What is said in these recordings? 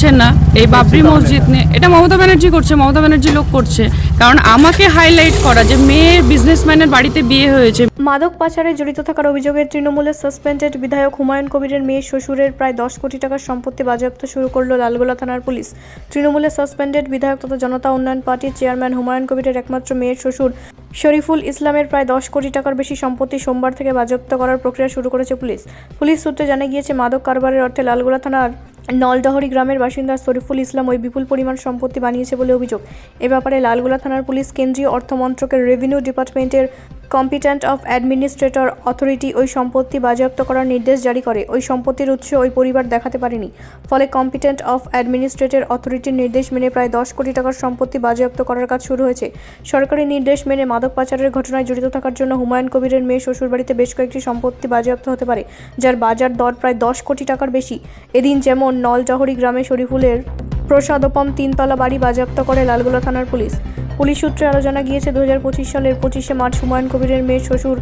পারছেন না এই বাবরি মসজিদ নিয়ে। এটা মমতা ব্যানার্জি করছে মমতা ব্যানার্জি লোক করছে। কারণ আমাকে হাইলাইট করা যে মেয়ে বিজনেসম্যানের বাড়িতে বিয়ে হয়েছে। মাদক পাচারে জড়িত থাকার অভিযোগে তৃণমূলের সাসপেন্ডেড বিধায়ক হুমায়ুন কবিরের মেয়ে শ্বশুরের প্রায় দশ কোটি টাকার সম্পত্তি বাজেয়াপ্ত শুরু করল লালগোলা থানার পুলিশ। তৃণমূলের সাসপেন্ডেড বিধায়ক তথা জনতা উন্নয়ন পার্টির চেয়ারম্যান হুমায়ুন কবিরের একমাত্র মেয়ের শ্বশুর শরীফুল ইসলামের প্রায় দশ কোটি টাকার বেশি সম্পত্তি সোমবার থেকে বাজেয়াপ্ত করার প্রক্রিয়া শুরু করেছে পুলিশ। পুলিশ সূত্রে জানা গিয়েছে মাদক কারবারের অর্থে লালগোলা থানার নলডহরি গ্রামের বাসিন্দা শরীফুল ইসলাম ওই বিপুল পরিমাণ সম্পত্তি বানিয়েছে বলে অভিযোগ। এ ব্যাপারে লালগোলা থানার পুলিশ কেন্দ্রীয় অর্থমন্ত্রকের রেভিনিউ ডিপার্টমেন্টের কম্পিটেন্ট অফ অ্যাডমিনিস্ট্রেটর অথরিটি ওই সম্পত্তি বাজেয়াপ্ত করার নির্দেশ জারি করে। ওই সম্পত্তির উৎস ওই পরিবার দেখাতে পারেনি। ফলে কম্পিটেন্ট অফ অ্যাডমিনিস্ট্রেটর অথরিটির নির্দেশ মেনে প্রায় দশ কোটি টাকার সম্পত্তি বাজেয়াপ্ত করার কাজ শুরু হয়েছে। সরকারি নির্দেশ মেনে মাদক পাচারের ঘটনায় জড়িত থাকার জন্য হুমায়ুন কবিরের মেয়ে শ্বশুরবাড়িতে বেশ কয়েকটি সম্পত্তি বাজেয়াপ্ত হতে পারে, যার বাজার দর প্রায় দশ কোটি টাকার বেশি। এদিন যেমন নলজহরি গ্রামে শরীফুলের প্রসাদপম তিনতলা বাড়ি বাজেয়াপ্ত করে লালগোলা থানার পুলিশ। পুলিশ সূত্রে আরও জানা গিয়েছে দু হাজার পঁচিশ সালের পঁচিশে মার্চ হুমায়ুন কবিরের মেয়ে শ্বশুর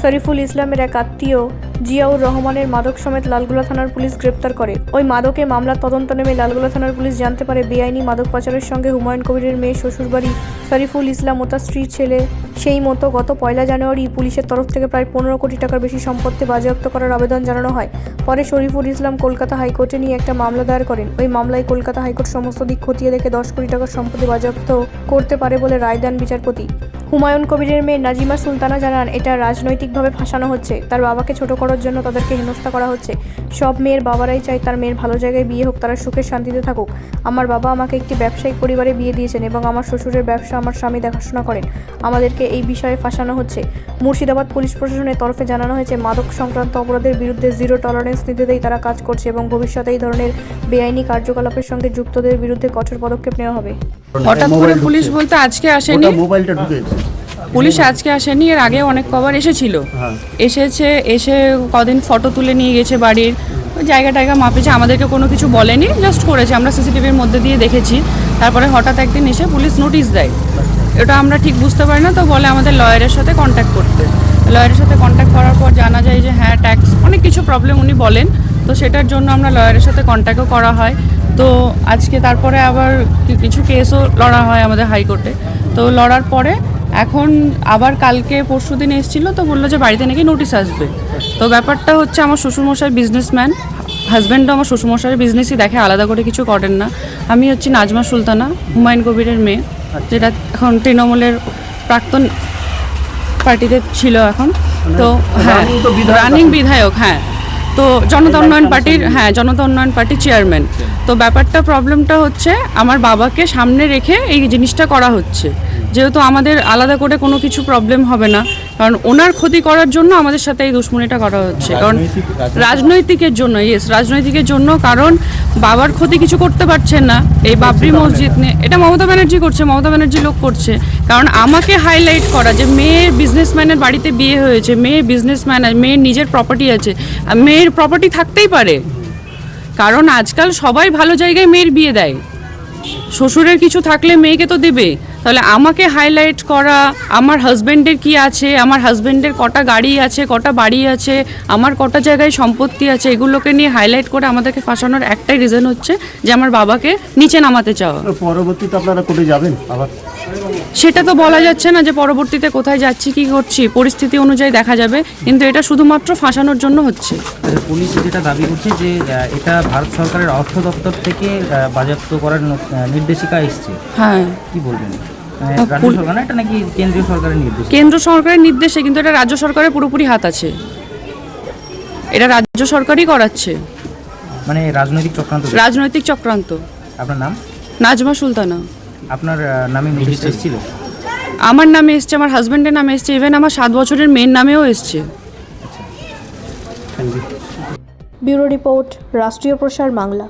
শরীফুল ইসলামের এক আত্মীয় জিয়াউর রহমানের মাদক সমেত লালগোলা থানার পুলিশ গ্রেপ্তার করে। ওই মাদকে মামলার তদন্ত নেমে লালগোলা থানার পুলিশ জানতে পারে, বেআইনি মাদক পাচারের সঙ্গে হুমায়ুন কবিরের মেয়ে শ্বশুরবাড়ি শরীফুল ইসলাম ও তার স্ত্রীর ছেলে। সেই মতো গত পয়লা জানুয়ারি পুলিশের তরফ থেকে প্রায় পনেরো কোটি টাকার বেশি সম্পত্তি বাজেয়াপ্ত করার আবেদন জানানো হয়। পরে শরীফুল ইসলাম কলকাতা হাইকোর্টে নিয়ে একটা মামলা দায়ের করেন। ওই মামলায় কলকাতা হাইকোর্ট সমস্ত দিক খতিয়ে দেখে দশ কোটি টাকার সম্পত্তি বাজেয়াপ্ত করতে পারে বলে রায় দেন বিচারপতি। হুমায়ুন কবিরের মেয়ে নাজিমা সুলতানা জানান এটা রাজনৈতিকভাবে ফাঁসানো হচ্ছে। তার বাবাকে ছোট করার জন্য তাদেরকে হেনস্থা করা হচ্ছে। সব মেয়ের বাবারাই চায় তার মেয়ের ভালো জায়গায় বিয়ে হোক তারা সুখে শান্তিতে থাকুক। আমার বাবা আমাকে একটি ব্যবসায়িক পরিবারে বিয়ে দিয়েছেন এবং আমার শ্বশুরের ব্যবসা আমার স্বামী দেখাশোনা করেন। আমাদেরকে এই বিষয়ে ফাঁসানো হচ্ছে। মুর্শিদাবাদ পুলিশ প্রশাসনের তরফে জানানো হয়েছে মাদক সংক্রান্ত অপরাধের বিরুদ্ধে জিরো টলারেন্স নীতিতেই তারা কাজ করছে এবং ভবিষ্যতে এই ধরনের বেআইনি কার্যকলাপের সঙ্গে যুক্তদের বিরুদ্ধে কঠোর পদক্ষেপ নেওয়া হবে। হঠাৎ করে পুলিশ বলতে আজকে আসেনি? ওটা মোবাইলটা ঢুকেছে পুলিশ আজকে আসেনি এর আগে অনেক কবার এসেছিল। হ্যাঁ। এসেছে এসে কদিন ফটো তুলে নিয়ে গেছে বাড়ির। জায়গা টায়গা মাপেছে আমাদেরকে কোনো কিছু বলেনি জাস্ট করেছে। আমরা সিসিটিভির মধ্যে দিয়ে দেখেছি। তারপরে হঠাৎ একদিন এসে পুলিশ নোটিশ দেয়। এটা আমরা ঠিক বুঝতে পারি না তো বলে আমাদের লয়ারের সাথে কন্ট্যাক্ট করতে। লয়ারের সাথে কন্ট্যাক্ট করার পর জানা যায় যে হ্যাঁ ট্যাক্স অনেক কিছু প্রবলেম উনি বলেন। তো সেটার জন্য আমরা লয়ারের সাথে কন্ট্যাক্টও করা হয়। তো আজকে তারপরে আবার কিছু কেসও লড়া হয় আমাদের হাইকোর্টে তো লড়ার পরে এখন আবার কালকে পরশু দিন এসেছিল তো বলল যে বাড়িতে নাকি নোটিশ আসবে। তো ব্যাপারটা হচ্ছে আমার শ্বশুরমশাই বিজনেসম্যান হাজব্যান্ডও আমার শ্বশুরমশাইয়ের বিজনেসই দেখে আলাদা করে কিছু করেন না। আমি হচ্ছি নাজমা সুলতানা হুমায়ুন কবিরের মেয়ে যেটা এখন তৃণমূলের প্রাক্তন পার্টিতে ছিল এখন। তো হ্যাঁ তো রানিং বিধায়ক হ্যাঁ। তো জনতা উন্নয়ন পার্টির হ্যাঁ জনতা উন্নয়ন পার্টির চেয়ারম্যান তো ব্যাপারটা প্রবলেমটা হচ্ছে আমার বাবাকে সামনে রেখে এই জিনিসটা করা হচ্ছে। যেহেতু আমাদের আলাদা করে কোনো কিছু প্রবলেম হবে না। কারণ ওনার ক্ষতি করার জন্য আমাদের সাথে এই দুশ্মনীটা করা হচ্ছে। কারণ রাজনৈতিকের জন্য ইয়েস রাজনৈতিকের জন্য কারণ বাবার ক্ষতি কিছু করতে পারছেন না। এই বাবরি মসজিদ নিয়ে এটা মমতা ব্যানার্জি করছে মমতা ব্যানার্জি লোক করছে। কারণ আমাকে হাইলাইট করা যে মেয়ের বিজনেসম্যানের বাড়িতে বিয়ে হয়েছে মেয়ের বিজনেসম্যান মেয়ের নিজের প্রপার্টি আছে আর মেয়ের প্রপার্টি থাকতেই পারে। কারণ আজকাল সবাই ভালো জায়গায় মেয়ের বিয়ে দেয়। শ্বশুরের কিছু থাকলে মেয়েকে তো দেবে। তাহলে আমাকে হাইলাইট করা, আমার হাজব্যান্ডের কি আছে, আমার হাজব্যান্ডের কটা গাড়ি আছে, কটা বাড়ি আছে, আমার কটা জায়গায় সম্পত্তি আছে, এগুলোকে নিয়ে হাইলাইট করে আমাদেরকে ফাঁসানোর একটাই রিজন হচ্ছে যে আমার বাবাকে নিচে নামাতে চাওয়া। পরবর্তীতে আপনারা কোর্টে যাবেন আবার? সেটা তো বলা যাচ্ছে না যে পরবর্তীতে কোথায় যাচ্ছি কি করছি পরিস্থিতি অনুযায়ী দেখা যাবে কিন্তু এটা শুধুমাত্র ফাঁসানোর জন্য হচ্ছে। পুলিশ যেটা দাবি করছে যে এটা ভারত সরকারের অর্থ দপ্তর থেকে বাজেয়াপ্ত করার নির্দেশিকা এসছে। হ্যাঁ। কি বলবেন? কেন্দ্র সরকারের নির্দেশে কিন্তু এটা রাজ্য সরকারের পুরোপুরি হাত আছে। এটা রাজ্য সরকারই করাচ্ছে। মানে রাজনৈতিক চক্রান্ত? রাজনৈতিক চক্রান্ত। আপনার নাম? নাজমা সুলতানা। আপনার নামে নোটিশ এসেছিল? আমার নামে এসছে আমার হাজব্যান্ডের নামে এসছে ইভেন আমার সাত বছরের মেয়ের নামেও এসছে। ব্যুরো রিপোর্ট রাষ্ট্রীয় প্রসার বাংলা।